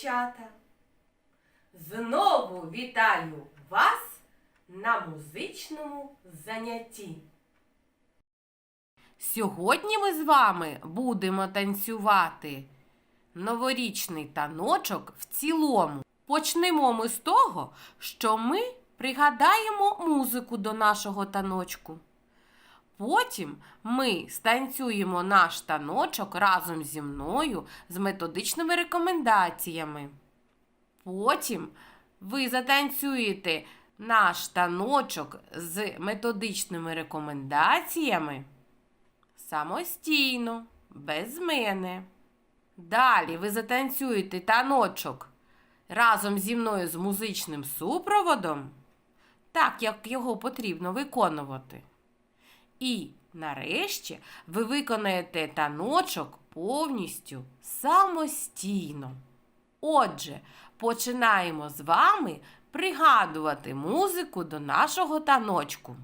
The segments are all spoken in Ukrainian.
дівчата! Знову вітаю вас на музичному занятті. Сьогодні ми з вами будемо танцювати новорічний таночок в цілому. Почнемо ми з того, що ми пригадаємо музику до нашого таночку. Потім ми станцюємо наш таночок разом зі мною з методичними рекомендаціями. Потім ви затанцюєте наш таночок з методичними рекомендаціями самостійно, без мене. Далі ви затанцюєте таночок разом зі мною з музичним супроводом, так як його потрібно виконувати. І нарешті ви виконаєте таночок повністю самостійно. Отже, починаємо з вами пригадувати музику до нашого таночку.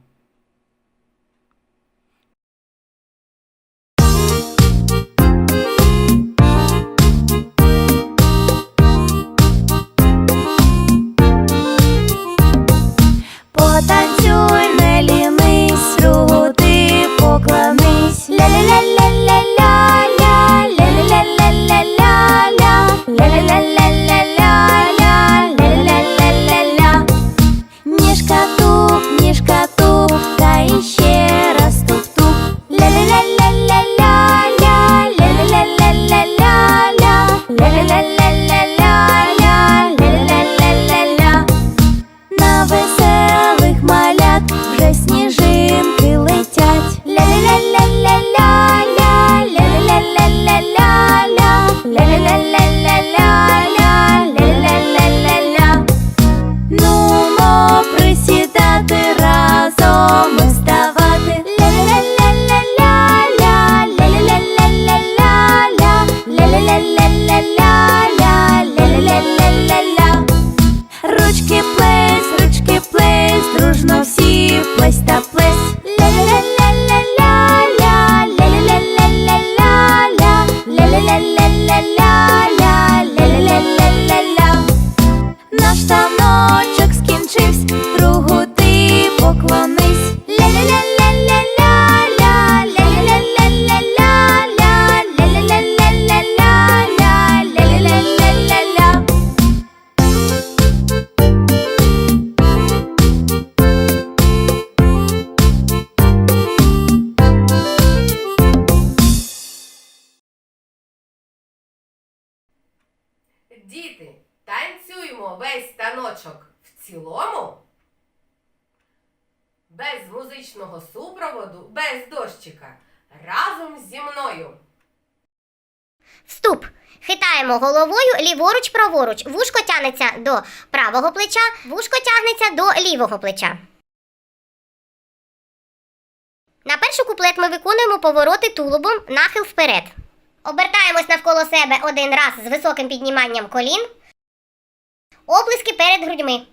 На музичного супроводу, без дощика. Разом зі мною. Вступ. Хитаємо головою ліворуч праворуч. Вушко тягнеться до правого плеча, вушко тягнеться до лівого плеча. На перший куплет ми виконуємо повороти тулубом, нахил вперед. Обертаємось навколо себе один раз з високим підніманням колін. Оплески перед грудьми.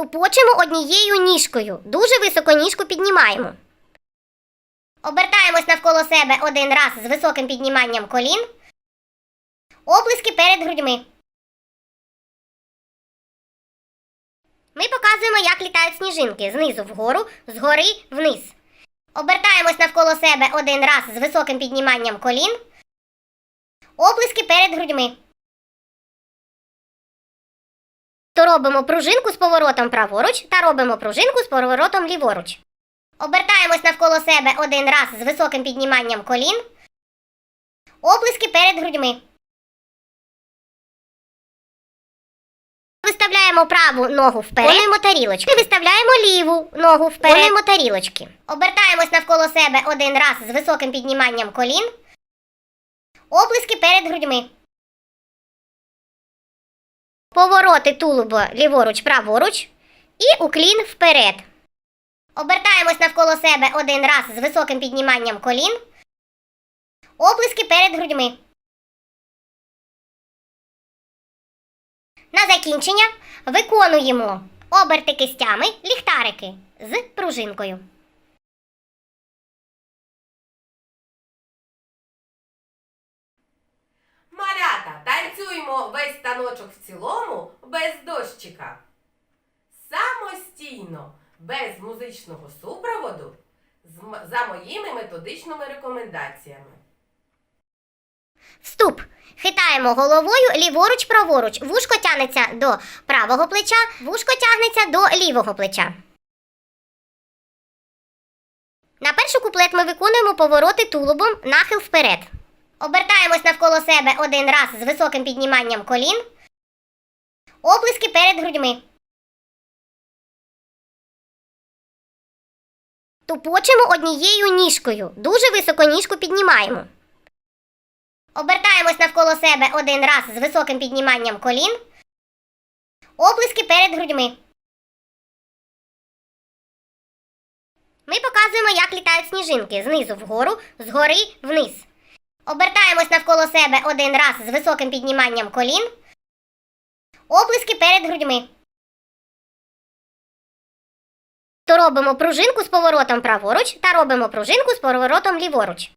Тупочемо однією ніжкою. Дуже високо ніжку піднімаємо. Обертаємось навколо себе один раз з високим підніманням колін. Оплески перед грудьми. Ми показуємо, як літають сніжинки знизу вгору, згори вниз. Обертаємось навколо себе один раз з високим підніманням колін. Оплески перед грудьми. То робимо пружинку з поворотом праворуч та робимо пружинку з поворотом ліворуч. Обертаємось навколо себе один раз з високим підніманням колін. Оплески перед грудьми. Виставляємо праву ногу вперед. Виконуємо тарілочки. Виставляємо ліву ногу вперед. Виконуємо тарілочки. Обертаємось навколо себе один раз з високим підніманням колін. Оплески перед грудьми. Повороти тулуба ліворуч, праворуч. І уклін вперед. Обертаємось навколо себе один раз з високим підніманням колін. Оплески перед грудьми. На закінчення виконуємо оберти кистями, ліхтарики з пружинкою. Танцюємо весь станочок в цілому без дощика. Самостійно, без музичного супроводу, за моїми методичними рекомендаціями. Вступ. Хитаємо головою ліворуч праворуч. Вушко тягнеться до правого плеча, вушко тягнеться до лівого плеча. На перший куплет ми виконуємо повороти тулубом, нахил вперед. Обертаємось навколо себе один раз з високим підніманням колін. Оплески перед грудьми. Тупочемо однією ніжкою. Дуже високо ніжку піднімаємо. Обертаємось навколо себе один раз з високим підніманням колін. Оплески перед грудьми. Ми показуємо, як літають сніжинки знизу вгору, згори вниз. Обертаємось навколо себе один раз з високим підніманням колін. Оплески перед грудьми. То робимо пружинку з поворотом праворуч та робимо пружинку з поворотом ліворуч.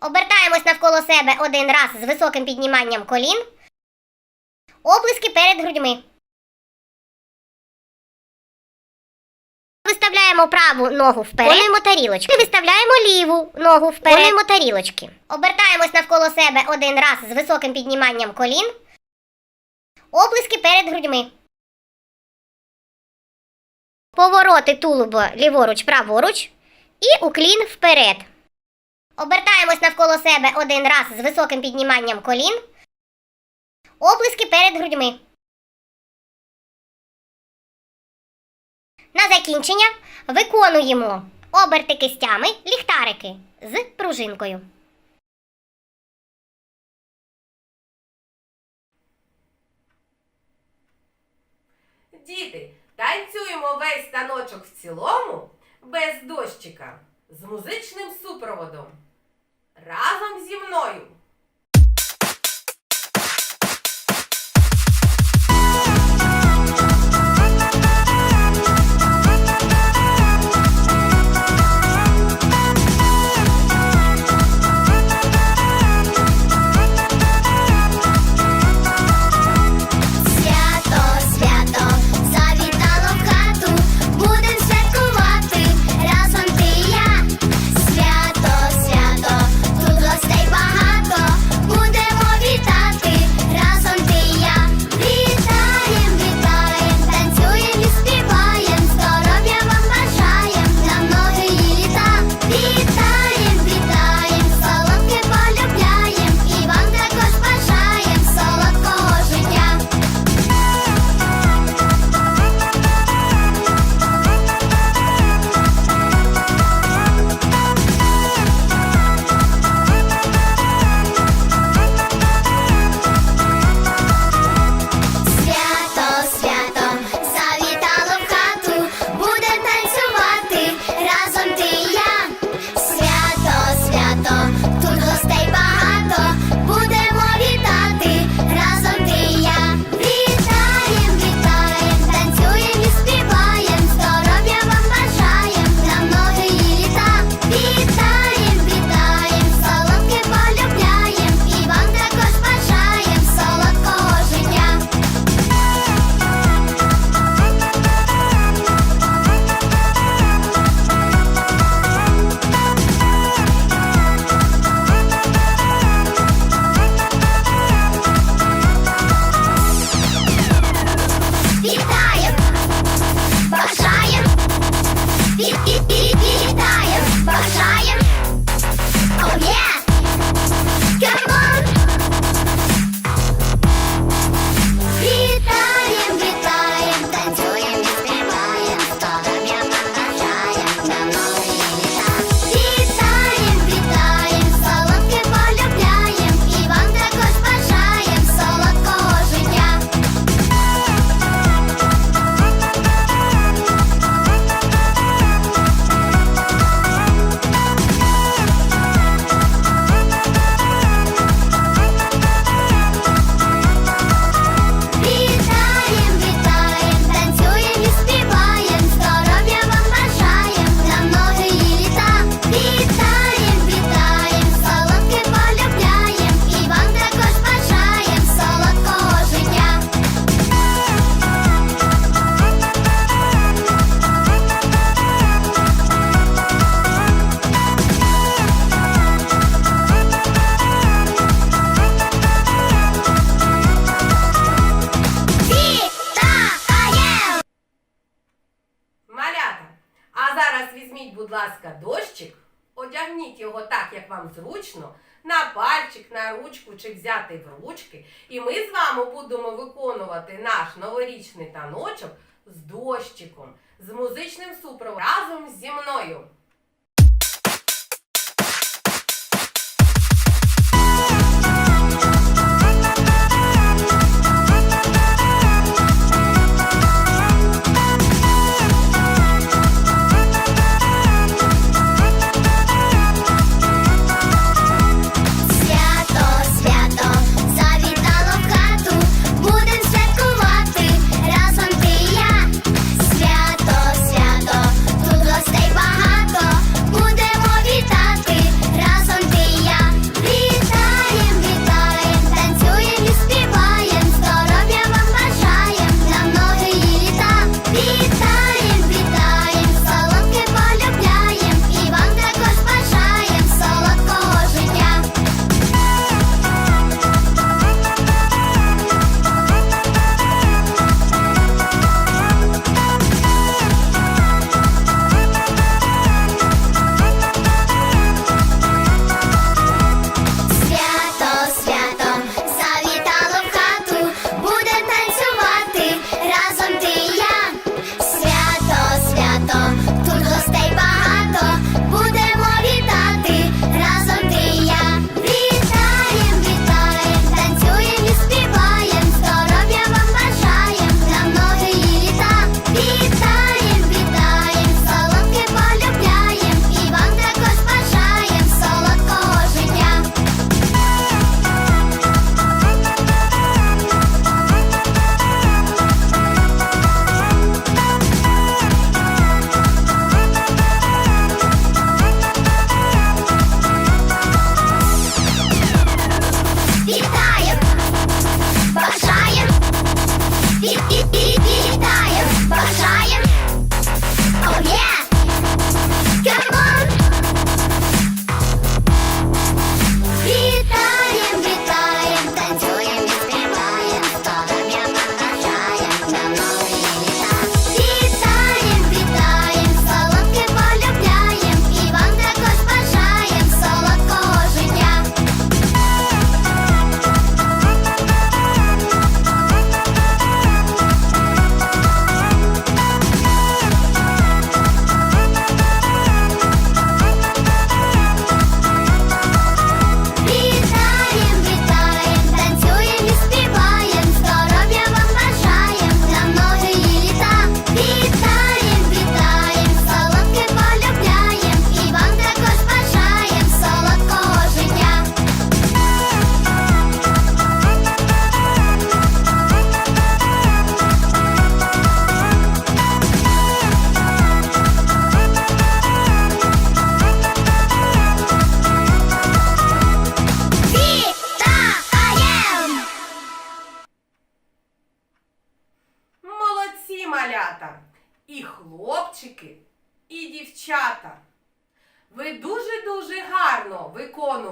Обертаємось навколо себе один раз з високим підніманням колін. Оплески перед грудьми. Виставляємо праву ногу вперед. Виконуємо тарілочки. Виставляємо ліву ногу вперед. Виконуємо тарілочки. Обертаємось навколо себе один раз з високим підніманням колін. Оплески перед грудьми. Повороти тулуба ліворуч, праворуч. І уклін вперед. Обертаємось навколо себе один раз з високим підніманням колін. Оплески перед грудьми. На закінчення виконуємо оберти кистями, ліхтарики з пружинкою. Діти, танцюємо весь станочок в цілому без дощика з музичним супроводом. Разом зі мною. вам зручно, на пальчик, на ручку чи взяти в ручки. І ми з вами будемо виконувати наш новорічний таночок з дощиком, з музичним супровом. разом зі мною.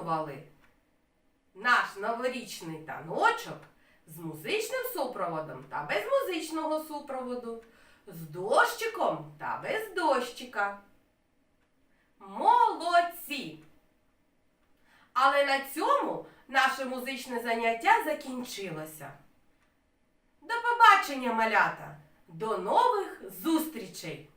випробували наш новорічний таночок з музичним супроводом та без музичного супроводу, з дощиком та без дощика. Молодці! Але на цьому наше музичне заняття закінчилося. До побачення, малята! До нових зустрічей!